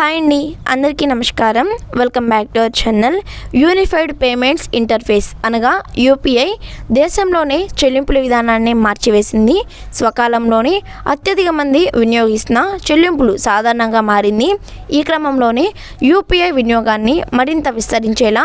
Hi అండి అందరికీ నమస్కారం. Welcome back to our channel Unified Payments Interface అనగా యూపీఐ దేశంలోనే చెల్లింపుల విధానాన్ని మార్చివేసింది. స్వకాలంలోనే అత్యధిక మంది వినియోగిస్తున్న చెల్లింపులు సాధారణంగా మారింది. ఈ క్రమంలోనే యూపీఐ వినియోగాన్ని మరింత విస్తరించేలా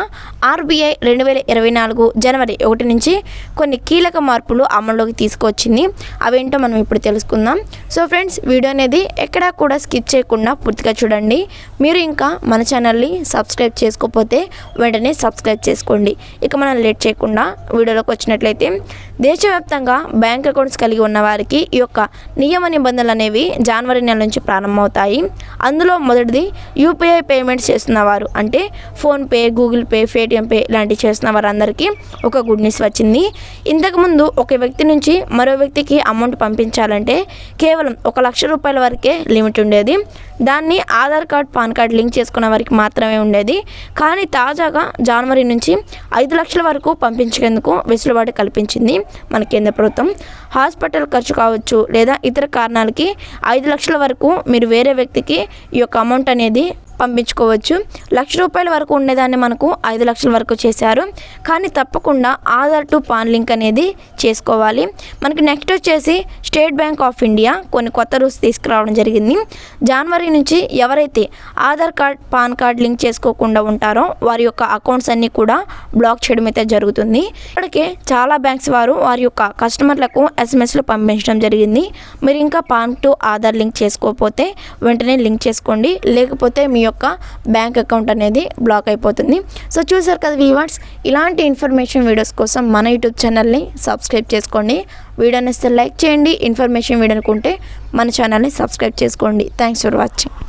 ఆర్బీఐ రెండు వేల ఇరవై నాలుగు జనవరి ఒకటి నుంచి కొన్ని కీలక మార్పులు అమల్లోకి తీసుకొచ్చింది. అవేంటో మనం ఇప్పుడు తెలుసుకుందాం. సో ఫ్రెండ్స్ వీడియో అనేది ఎక్కడా కూడా స్కిప్ చేయకుండా పూర్తిగా చూడండి. మీరు ఇంకా మన ఛానల్ని సబ్స్క్రైబ్ చేసుకోకపోతే వెంటనే సబ్స్క్రైబ్ చేసుకోండి. ఇక మనం లేట్ చేయకుండా వీడియోలోకి వచ్చినట్లయితే దేశవ్యాప్తంగా బ్యాంక్ అకౌంట్స్ కలిగి ఉన్న వారికి ఈ యొక్క నియమ నిబంధనలు అనేవి జనవరి నెల నుంచి ప్రారంభమవుతాయి. అందులో మొదటిది యూపీఐ పేమెంట్స్ చేస్తున్న వారు అంటే PhonePe Google Pay Paytm pay ఇలాంటివి చేస్తున్న వారందరికీ ఒక గుడ్ న్యూస్ వచ్చింది. ఇంతకుముందు ఒక వ్యక్తి నుంచి మరో వ్యక్తికి అమౌంట్ పంపించాలంటే కేవలం ఒక లక్ష రూపాయల వరకే లిమిట్ ఉండేది. దాన్ని Aadhaar card PAN card link చేసుకున్న వారికి మాత్రమే ఉండేది. కానీ తాజాగా జనవరి నుంచి ఐదు లక్షల వరకు పంపించేందుకు వెసులుబాటు కల్పించింది. మన కేంద్ర ప్రభుత్వం. హాస్పిటల్ ఖర్చు కావచ్చు లేదా ఇతర కారణాలకి ఐదు లక్షల వరకు మీరు వేరే వ్యక్తికి ఈ యొక్క అమౌంట్ అనేది పంపించుకోవచ్చు. లక్ష రూపాయల వరకు ఉండేదాన్ని మనకు ఐదు లక్షల వరకు చేశారు. కానీ తప్పకుండా ఆధార్ టు పాన్ లింక్ అనేది చేసుకోవాలి. మనకి నెక్స్ట్ వచ్చేసి స్టేట్ బ్యాంక్ ఆఫ్ ఇండియా కొన్ని కొత్త రూల్స్ తీసుకురావడం జరిగింది. జనవరి నుంచి ఎవరైతే Aadhaar card PAN card link చేసుకోకుండా ఉంటారో వారి యొక్క అకౌంట్స్ అన్నీ కూడా బ్లాక్ చేయడం అయితే జరుగుతుంది. ఇప్పటికే చాలా బ్యాంక్స్ వారు వారి యొక్క కస్టమర్లకు ఎస్ఎంఎస్లు పంపించడం జరిగింది. మీరు ఇంకా పాన్ టు ఆధార్ లింక్ చేసుకోకపోతే వెంటనే లింక్ చేసుకోండి. లేకపోతే మీ యొక్క బ్యాంక్ అకౌంట్ అనేది బ్లాక్ అయిపోతుంది. సో చూసారు కదా వీవర్స్ ఇలాంటి ఇన్ఫర్మేషన్ వీడియోస్ కోసం మన యూట్యూబ్ ఛానల్ని సబ్స్క్రైబ్ చేసుకోండి. వీడియోని ఇస్తే లైక్ చేయండి. ఇన్ఫర్మేషన్ వీడియో అనుకుంటే మన ఛానల్ని సబ్స్క్రైబ్ చేసుకోండి. Thanks for watching